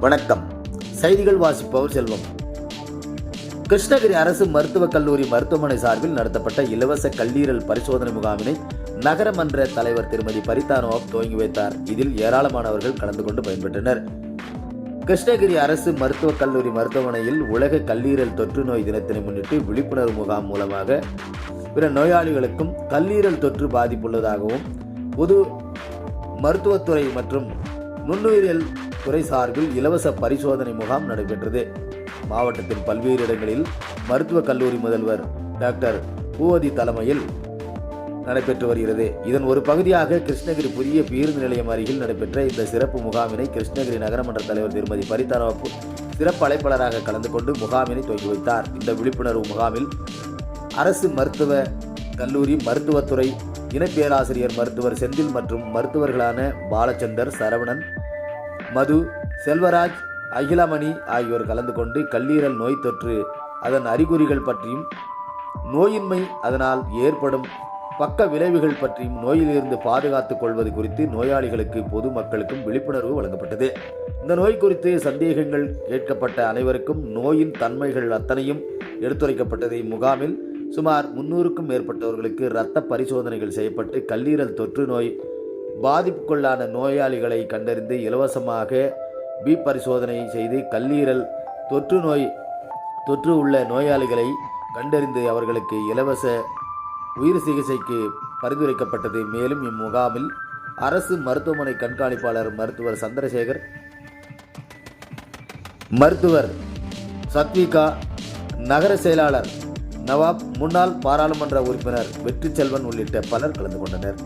வணக்கம். செய்திகள் வாசிப்பவர் செல்வம். கிருஷ்ணகிரி அரசு மருத்துவக் கல்லூரி மருத்துவமனை சார்பில் நடத்தப்பட்ட இலவச கல்லீரல் பரிசோதனை முகாமினை நகரமன்ற தலைவர் திருமதி பரிதா துவங்கி வைத்தார். இதில் ஏராளமானவர்கள் கலந்து கொண்டு பயன்பெற்றனர். கிருஷ்ணகிரி அரசு மருத்துவக் கல்லூரி மருத்துவமனையில் உலக கல்லீரல் தொற்று நோய் தினத்தினை முன்னிட்டு விழிப்புணர்வு முகாம் மூலமாக பிற நோயாளிகளுக்கும் கல்லீரல் தொற்று பாதிப்புள்ளதாகவும் பொது மருத்துவத்துறை மற்றும் நுண்ணுயிரியல் துறை சார்பில் இலவச பரிசோதனை முகாம் நடைபெற்றது. மாவட்டத்தின் பல்வேறு இடங்களில் மருத்துவக் கல்லூரி முதல்வர் டாக்டர் பூவதி தலைமையில் நடைபெற்று வருகிறது. இதன் ஒரு பகுதியாக கிருஷ்ணகிரி புதிய பேருந்து நிலையம் அருகில் நடைபெற்ற இந்த சிறப்பு முகாமினை கிருஷ்ணகிரி நகரமன்ற தலைவர் திருமதி பரிதாரப்பு சிறப்பு அழைப்பாளராக கலந்து கொண்டு முகாமினை துவங்கி வைத்தார். இந்த விழிப்புணர்வு முகாமில் அரசு மருத்துவ கல்லூரி மருத்துவத்துறை இணை பேராசிரியர் மருத்துவர் செந்தில் மற்றும் மருத்துவர்களான பாலச்சந்தர் சரவணன் மது செல்வராஜ் அகிலமணி ஆகியோர் கலந்து கொண்டு கல்லீரல் நோய் தொற்று அதன் அறிகுறிகள் பற்றியும் நோயின்மை அதனால் ஏற்படும் பக்க விளைவுகள் பற்றியும் நோயிலிருந்து பாதுகாத்துக் கொள்வது குறித்து நோயாளிகளுக்கு பொதுமக்களுக்கும் விழிப்புணர்வு வழங்கப்பட்டது. இந்த நோய் குறித்து சந்தேகங்கள் கேட்கப்பட்ட அனைவருக்கும் நோயின் தன்மைகள் அத்தனையும் எடுத்துரைக்கப்பட்டது இம்முகாமில் சுமார் முன்னூறுக்கும் மேற்பட்டவர்களுக்கு இரத்த பரிசோதனைகள் செய்யப்பட்டு கல்லீரல் தொற்று நோய் பாதிப்புக்குள்ளான நோயாளிகளை கண்டறிந்து இலவசமாக பி பரிசோதனை செய்து கல்லீரல் தொற்று நோய் தொற்று உள்ள நோயாளிகளை கண்டறிந்து அவர்களுக்கு இலவச உயிர் சிகிச்சைக்கு பரிந்துரைக்கப்பட்டது மேலும் இம்முகாமில் அரசு மருத்துவமனை கண்காணிப்பாளர் மருத்துவர் சந்திரசேகர் மருத்துவர் சத்விகா நகர செயலாளர் நவாப் முன்னாள் பாராளுமன்ற உறுப்பினர் வெற்றி செல்வன் உள்ளிட்ட பலர் கலந்து கொண்டனர்.